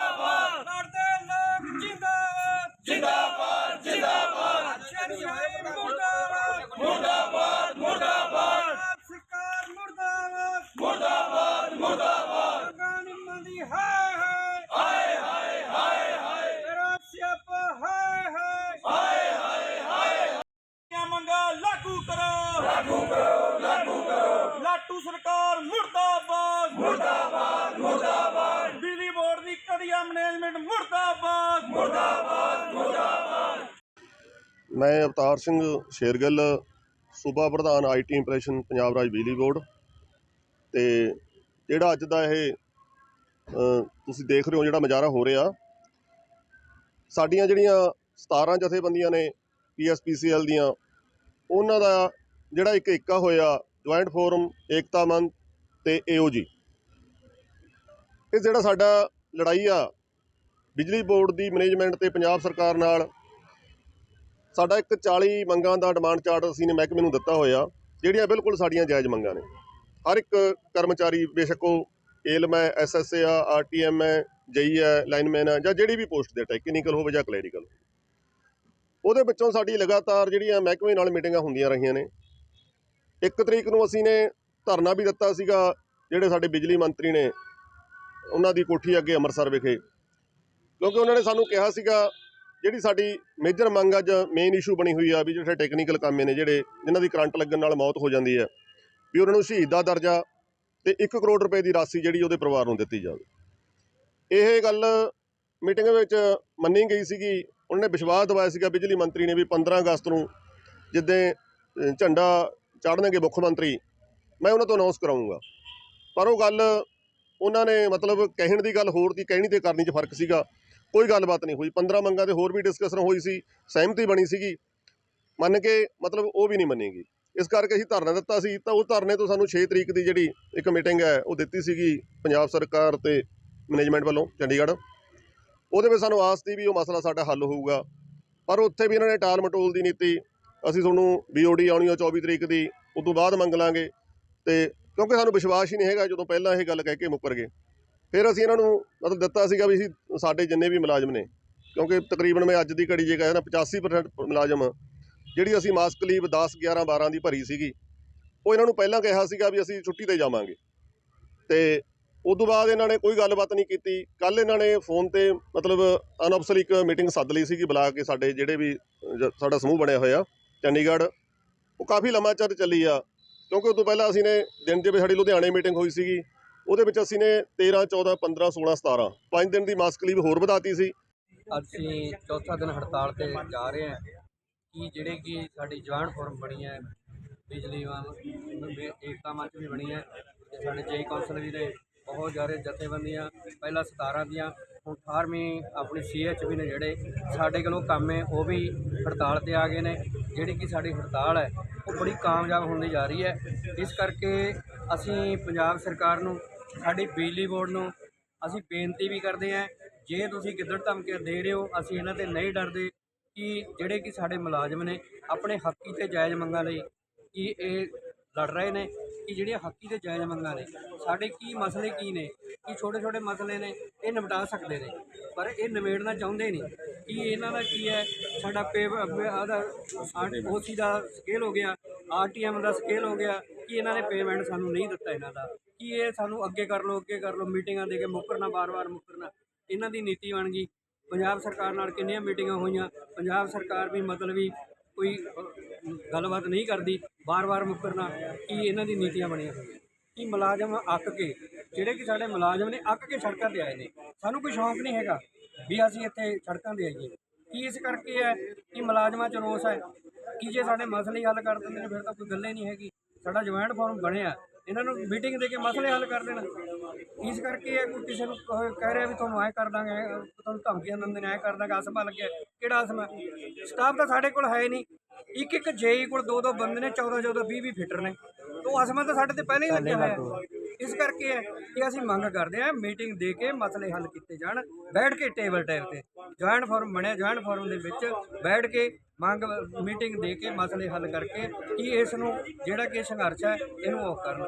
Bravo! ਘਟੀਆ management ਮੁਰਦਾਬਾਦ ਮੈਂ ਅਵਤਾਰ ਸਿੰਘ ਸ਼ੇਰਗਿੱਲ ਸੂਬਾ ਪ੍ਰਧਾਨ ਆਈਟੀ ਇੰਪਰੈਸ਼ਨ ਪੰਜਾਬ ਰਾਜ ਬਿਜਲੀ ਬੋਰਡ। ਤੇ ਜਿਹੜਾ ਅੱਜ ਦਾ ਇਹ ਤੁਸੀਂ ਦੇਖ ਰਹੇ ਹੋ ਜਿਹੜਾ ਨਜ਼ਾਰਾ ਹੋ ਰਿਹਾ ਸਾਡੀਆਂ ਜਿਹੜੀਆਂ 17 ਜਥੇਬੰਦੀਆਂ ਨੇ ਪੀਐਸਪੀਸੀਐਲ ਦੀਆਂ ਉਹਨਾਂ ਦਾ ਜਿਹੜਾ ਇੱਕ ਏਕਾ ਹੋਇਆ ਜੁਆਇੰਟ ਫੋਰਮ ਏਕਤਾ ਮੰਚ ਤੇ ਏਓਜੀ ਇਹ ਜਿਹੜਾ ਸਾਡਾ ਲੜਾਈ ਆ। ਬਿਜਲੀ ਬੋਰਡ ਦੀ ਮੈਨੇਜਮੈਂਟ ਤੇ ਪੰਜਾਬ ਸਰਕਾਰ ਨਾਲ ਸਾਡਾ ਇੱਕ 40 ਮੰਗਾਂ ਦਾ ਡਿਮਾਂਡ ਚਾਰਟ ਅਸੀਂ ਨੇ ਮਹਿਕਮੇ ਨੂੰ ਦਿੱਤਾ ਹੋਇਆ, ਜਿਹੜੀਆਂ ਬਿਲਕੁਲ ਸਾਡੀਆਂ ਜਾਇਜ਼ ਮੰਗਾਂ ਨੇ। ਹਰ ਇੱਕ ਕਰਮਚਾਰੀ ਬੇਸ਼ੱਕ ਉਹ ਏਲਮ ਹੈ ਐਸਐਸਏ ਆ ਆਰਟੀਐਮ ਹੈ, ਜਈ ਹੈ, ਲਾਈਨਮੈਨ ਹੈ ਜਾਂ ਜਿਹੜੀ ਵੀ ਪੋਸਟ ਦੇ ਟੈਕਨੀਕਲ ਹੋਵੇ ਜਾਂ ਕਲੈਰੀਕਲ ਉਹਦੇ ਵਿੱਚੋਂ ਸਾਡੀ ਲਗਾਤਾਰ ਜਿਹੜੀਆਂ ਮਹਿਕਮੇ ਨਾਲ ਮੀਟਿੰਗਾਂ ਹੁੰਦੀਆਂ ਰਹੀਆਂ ਨੇ। ਇੱਕ ਤਰੀਕ ਨੂੰ ਅਸੀਂ ਨੇ ਧਰਨਾ ਵੀ ਦਿੱਤਾ ਸੀਗਾ, ਜਿਹੜੇ ਸਾਡੇ ਬਿਜਲੀ ਮੰਤਰੀ ਨੇ ਉਹਨਾਂ ਦੀ ਕੋਠੀ ਅੱਗੇ ਅੰਮ੍ਰਿਤਸਰ ਵਿਖੇ। ਕਿਉਂਕਿ ਉਹਨਾਂ ਨੇ ਸਾਨੂੰ ਕਿਹਾ ਸੀਗਾ, ਜਿਹੜੀ ਸਾਡੀ ਮੇਜਰ ਮੰਗ ਅੱਜ ਮੇਨ ਇਸ਼ੂ ਬਣੀ ਹੋਈ ਆ ਵੀ ਜਿਹੜੇ ਟੈਕਨੀਕਲ ਕੰਮੇ ਨੇ ਜਿਹੜੇ, ਜਿਨ੍ਹਾਂ ਦੀ ਕਰੰਟ ਲੱਗਣ ਨਾਲ ਮੌਤ ਹੋ ਜਾਂਦੀ ਹੈ, ਵੀ ਉਹਨਾਂ ਨੂੰ ਸ਼ਹੀਦ ਦਾ ਦਰਜਾ ਤੇ 1 ਕਰੋੜ ਰੁਪਏ ਦੀ ਰਾਸ਼ੀ ਜਿਹੜੀ ਉਹਦੇ ਪਰਿਵਾਰ ਨੂੰ ਦਿੱਤੀ ਜਾਵੇ। ਇਹ ਗੱਲ ਮੀਟਿੰਗ ਵਿੱਚ ਮੰਨੀ ਗਈ ਸੀਗੀ। ਉਹਨਾਂ ਨੇ ਵਿਸ਼ਵਾਸ ਦਿਵਾਇਆ ਸੀਗਾ ਬਿਜਲੀ ਮੰਤਰੀ ਨੇ ਵੀ 15 ਅਗਸਤ ਨੂੰ ਜਿੱਦਾਂ ਝੰਡਾ ਚਾੜਨਗੇ ਮੁੱਖ ਮੰਤਰੀ, ਮੈਂ ਉਹਨਾਂ ਤੋਂ ਅਨਾਉਂਸ ਕਰਾਉਂਗਾ ਪਰ ਉਹ ਗੱਲ ਉਹਨਾਂ ਨੇ ਮਤਲਬ ਕਹਿਣ ਦੀ ਗੱਲ ਹੋਰ ਦੀ ਕਹਿਣੀ ਤੇ ਕਰਨੀ 'ਚ ਫ਼ਰਕ ਸੀਗਾ। ਕੋਈ ਗੱਲਬਾਤ ਨਹੀਂ ਹੋਈ। 15 ਮੰਗਾਂ ਤੇ ਹੋਰ ਵੀ ਡਿਸਕਸ਼ਨ ਹੋਈ ਸੀ, ਸਹਿਮਤੀ ਬਣੀ ਸੀਗੀ। ਮੰਨ ਕੇ ਮਤਲਬ ਉਹ ਵੀ ਨਹੀਂ ਮੰਨੇਗੀ। ਇਸ ਕਰਕੇ ਅਸੀਂ ਧਰਨਾ ਦਿੱਤਾ ਸੀ, ਤਾਂ ਉਹ ਧਰਨੇ ਤੋਂ ਸਾਨੂੰ 6 ਤਰੀਕ ਦੀ ਜਿਹੜੀ ਇੱਕ ਮੀਟਿੰਗ ਹੈ, ਉਹ ਦਿੱਤੀ ਸੀਗੀ ਪੰਜਾਬ ਸਰਕਾਰ ਤੇ ਮੈਨੇਜਮੈਂਟ ਵੱਲੋਂ, ਚੰਡੀਗੜ੍ਹ। ਉਹਦੇ ਵਿੱਚ ਸਾਨੂੰ ਆਸ ਸੀ ਵੀ ਉਹ ਮਸਲਾ ਸਾਡਾ ਹੱਲ ਹੋਊਗਾ। ਪਰ ਉੱਥੇ ਵੀ ਇਹਨਾਂ ਨੇ ਟਾਲ ਮਟੋਲ ਦੀ ਨੀਤੀ, ਅਸੀਂ ਤੁਹਾਨੂੰ ਬੀਓਡੀ ਆਉਣੀ ਆ 24 ਤਰੀਕ ਦੀ, ਉਸ ਤੋਂ ਬਾਅਦ ਮੰਗ ਲਾਂਗੇ। ਤੇ ਕਿਉਂਕਿ ਸਾਨੂੰ ਵਿਸ਼ਵਾਸ ਹੀ ਨਹੀਂ ਹੈਗਾ ਜਦੋਂ ਪਹਿਲਾਂ ਇਹ ਗੱਲ ਕਹਿ ਕੇ ਮੁੱਕਰ ਗਏ। ਫਿਰ ਅਸੀਂ ਇਹਨਾਂ ਨੂੰ ਮਤਲਬ ਦਿੱਤਾ ਸੀਗਾ ਵੀ ਅਸੀਂ ਸਾਡੇ ਜਿੰਨੇ ਵੀ ਮੁਲਾਜ਼ਮ ਨੇ, ਕਿਉਂਕਿ ਤਕਰੀਬਨ ਮੈਂ ਅੱਜ ਦੀ ਘੜੀ ਜੇ ਕਹਿੰਦਾ 85% ਮੁਲਾਜ਼ਮ ਜਿਹੜੀ ਅਸੀਂ ਮਾਸਕ ਲੀਵ 10 11 12 ਦੀ ਭਰੀ ਸੀਗੀ, ਉਹ ਇਹਨਾਂ ਨੂੰ ਪਹਿਲਾਂ ਕਿਹਾ ਸੀਗਾ ਵੀ ਅਸੀਂ ਛੁੱਟੀ ਤੇ ਜਾਵਾਂਗੇ। ਤੇ ਉਸ ਤੋਂ ਬਾਅਦ ਇਹਨਾਂ ਨੇ ਕੋਈ ਗੱਲਬਾਤ ਨਹੀਂ ਕੀਤੀ। ਕੱਲ ਇਹਨਾਂ ਨੇ ਫੋਨ ਤੇ ਮਤਲਬ ਅਨਅਫਸਲੀ ਇੱਕ ਮੀਟਿੰਗ ਸੱਦ ਲਈ ਸੀਗੀ ਬੁਲਾ ਕੇ ਸਾਡੇ ਜਿਹੜੇ ਵੀ ਜ- ਸਾਡਾ ਸਮੂਹ ਬਣਿਆ ਹੋਇਆ, ਚੰਡੀਗੜ੍ਹ। ਉਹ ਕਾਫੀ ਲੰਮਾ ਚਿਰ ਚੱਲੀ ਆ। ਕਿਉਂਕਿ ਉਸ ਤੋਂ ਪਹਿਲਾਂ ਅਸੀਂ ਨੇ ਦਿਨ ਦੇ ਵਿੱਚ ਸਾਡੀ ਲੁਧਿਆਣੇ ਮੀਟਿੰਗ ਹੋਈ ਸੀਗੀ, ਉਹਦੇ ਵਿੱਚ ਅਸੀਂ ਨੇ 13 14 15 16 17 ਪੰਜ ਦਿਨ ਦੀ ਮਾਸਕ ਲੀਵ ਹੋਰ ਵਧਾਤੀ ਸੀ। ਅੱਜ ਅਸੀਂ ਚੌਥਾ ਦਿਨ ਹੜਤਾਲ ਤੇ ਜਾ ਰਹੇ ਹਾਂ ਕਿ ਜਿਹੜੇ ਕਿ ਸਾਡੀ ਜਵਾਨ ਫੋਰਮ ਬਣੀ ਹੈ, ਬਿਜਲੀ ਵਾਲ ਏਕਤਾ ਮੰਚ ਵੀ ਬਣੀ ਹੈ, ਤੇ ਸਾਡੇ ਜੇ ਕੌਂਸਲ ਵੀ ਨੇ ਬਹੁਤ ਜ਼ਿਆਦਾ ਜਥੇਬੰਦੀਆਂ, ਪਹਿਲਾਂ 17 ਦੀਆਂ, ਹੁਣ 18ਵੀਂ ਆਪਣੀ ਸੀਐਚ ਵੀ ਨੇ ਜਿਹੜੇ, ਸਾਡੇ ਕੋਲੋਂ ਕੰਮ ਹੈ, ਉਹ ਵੀ ਹੜਤਾਲ ਤੇ ਆ ਗਏ ਨੇ। ਜਿਹੜੀ ਕਿ ਸਾਡੀ ਹੜਤਾਲ ਹੈ ਉਹ ਬੜੀ ਕਾਮਯਾਬ ਹੁੰਦੀ ਜਾ ਰਹੀ ਹੈ। ਇਸ ਕਰਕੇ ਅਸੀਂ ਪੰਜਾਬ ਸਰਕਾਰ ਨੂੰ, ਸਾਡੀ ਬਿਜਲੀ ਬੋਰਡ ਨੂੰ ਅਸੀਂ ਬੇਨਤੀ ਵੀ ਕਰਦੇ ਹਾਂ, ਜੇ ਤੁਸੀਂ ਗਿੱਦੜ ਧਮਕੀਆਂ ਦੇ ਰਹੇ ਹੋ, ਅਸੀਂ ਇਹਨਾਂ ਤੇ ਨਹੀਂ ਡਰਦੇ ਕਿ ਜਿਹੜੇ ਕਿ ਸਾਡੇ ਮੁਲਾਜ਼ਮ ਨੇ ਆਪਣੇ ਹੱਕੀ ਤੇ ਜਾਇਜ਼ ਮੰਗਾਂ ਲਈ ਕਿ ਇਹ ਲੜ ਰਹੇ ਨੇ, ਕਿ ਜਿਹੜੀਆਂ ਹੱਕੀ ਤੇ ਜਾਇਜ਼ ਮੰਗਾਂ ਨੇ, ਸਾਡੇ ਕੀ ਮਸਲੇ ਕੀ ਨੇ, ਕਿ ਛੋਟੇ ਛੋਟੇ ਮਸਲੇ ਨੇ, ਇਹ ਨਿਪਟਾ ਸਕਦੇ ਨੇ। ਪਰ ਇਹ ਨਿਬੇੜਨਾ ਚਾਹੁੰਦੇ ਨਹੀਂ ਕਿ ਇਹਨਾਂ ਦਾ ਕੀ ਹੈ ਸਾਡਾ ਪੇ ਆਦਾ ਓਸੀ ਦਾ ਸਕੇਲ ਹੋ ਗਿਆ ਆਰਟੀਐਮ ਦਾ ਸਕੇਲ ਹੋ ਗਿਆ, ਕਿ ਇਹਨਾਂ ਨੇ ਪੇਮੈਂਟ ਸਾਨੂੰ ਨਹੀਂ ਦਿੱਤਾ ਇਹਨਾਂ ਦਾ? ਕਿ ਇਹ ਸਾਨੂੰ ਅੱਗੇ ਕਰ ਲਓ, ਅੱਗੇ ਕਰ ਲਓ, ਮੀਟਿੰਗਾਂ ਦੇ ਕੇ ਮੁੱਕਰਨਾ ਬਾਰ-ਬਾਰ ਮੁੱਕਰਨਾ, ਇਹਨਾਂ ਦੀ ਨੀਤੀ ਬਣ ਗਈ। ਪੰਜਾਬ ਸਰਕਾਰ ਨਾਲ ਕਿੰਨੀਆਂ ਮੀਟਿੰਗਾਂ ਹੋਈਆਂ? ਪੰਜਾਬ ਸਰਕਾਰ ਵੀ ਮਤਲਬ ਵੀ ਕੋਈ ਗੱਲਬਾਤ ਨਹੀਂ ਕਰਦੀ ਬਾਰ-ਬਾਰ ਮੁੱਕਰਨਾ, ਕੀ ਇਹਨਾਂ ਦੀ ਨੀਤੀਆਂ ਬਣੀਆਂ? ਹੋਈਆਂ ਕਿ ਮੁਲਾਜ਼ਮ ਅੱਕ ਕੇ, ਜਿਹੜੇ ਕਿ ਸਾਡੇ ਮੁਲਾਜ਼ਮ ਨੇ, ਅੱਕ ਕੇ ਸੜਕਾਂ ਤੇ ਆਏ ਨੇ। ਸਾਨੂੰ ਕੋਈ ਸ਼ੌਂਕ ਨਹੀਂ ਹੈਗਾ ਵੀ ਅਸੀਂ ਇੱਥੇ ਸੜਕਾਂ ਤੇ ਆਈਏ। ਕੀ ਇਸ ਕਰਕੇ ਹੈ ਕਿ ਮੁਲਾਜ਼ਮਾਂ 'ਚ ਰੋਸ ਹੈ? ਕਿ ਜੇ ਸਾਡੇ ਮਸਲੇ ਹੱਲ ਕਰ ਦਿੰਦੇ ਨੇ, ਫਿਰ ਤਾਂ ਕੋਈ ਗੱਲ ਹੀ ਨਹੀਂ ਹੈਗੀ। ਸਾਡਾ ਜੁਆਇੰਟ ਫੋਰਮ ਬਣਿਆ ਇਹਨਾਂ ਨੂੰ ਮੀਟਿੰਗ ਦੇ ਕੇ ਮਸਲੇ ਹੱਲ ਕਰ ਦੇਣਾ। ਇਸ ਕਰਕੇ ਇਹ ਕੋਈ ਕਿਸੇ ਨੂੰ ਕਹੇ- ਕਹਿ ਰਿਹਾ ਵੀ ਤੁਹਾਨੂੰ ਐ ਕਰ ਦਾਂਗੇ, ਐਂ ਤੁਹਾਨੂੰ ਧਮਕੀਆਂ ਦਿੰਦੇ ਨੇ, ਐ ਕਰ ਦਾਂਗੇ, ਅਸਮਾ ਲੱਗਿਆ ਕਿਹੜਾ ਅਸਮਾ ਸਟਾਫ ਤਾਂ ਸਾਡੇ ਕੋਲ ਹੈ ਨਹੀਂ। ਇੱਕ ਇੱਕ ਜੇਈ ਕੋਲ ਦੋ ਦੋ ਬੰਦੇ ਨੇ 14 14 20 20 ਫਿੱਟਰ ਨੇ। ਉਹ ਅਸਮਾ ਤਾਂ ਸਾਡੇ ਤੇ ਪਹਿਲਾਂ ਹੀ ਲੱਗਿਆ ਹੋਇਆ ਇਸ ਕਰਕੇ ਹੈ ਕਿ ਅਸੀਂ ਮੰਗ ਕਰਦੇ ਹਾਂ ਮੀਟਿੰਗ ਦੇ ਕੇ ਮਸਲੇ ਹੱਲ ਕੀਤੇ ਜਾਣ, ਬੈਠ ਕੇ ਟੇਬਲ ਟਾਈਪ ਤੇ। ਜੁਆਇੰਟ ਫੋਰਮ ਬਣਿਆ ਜੁਆਇੰਟ ਫੋਰਮ ਦੇ ਵਿੱਚ ਬੈਠ ਕੇ ਮੰਗ, ਮੀਟਿੰਗ ਦੇ ਕੇ ਮਸਲੇ ਹੱਲ ਕਰਕੇ ਕਿ ਇਸ ਨੂੰ ਜਿਹੜਾ ਕਿ ਸੰਘਰਸ਼ ਹੈ, ਇਹਨੂੰ ਉਹ ਕਰਨ।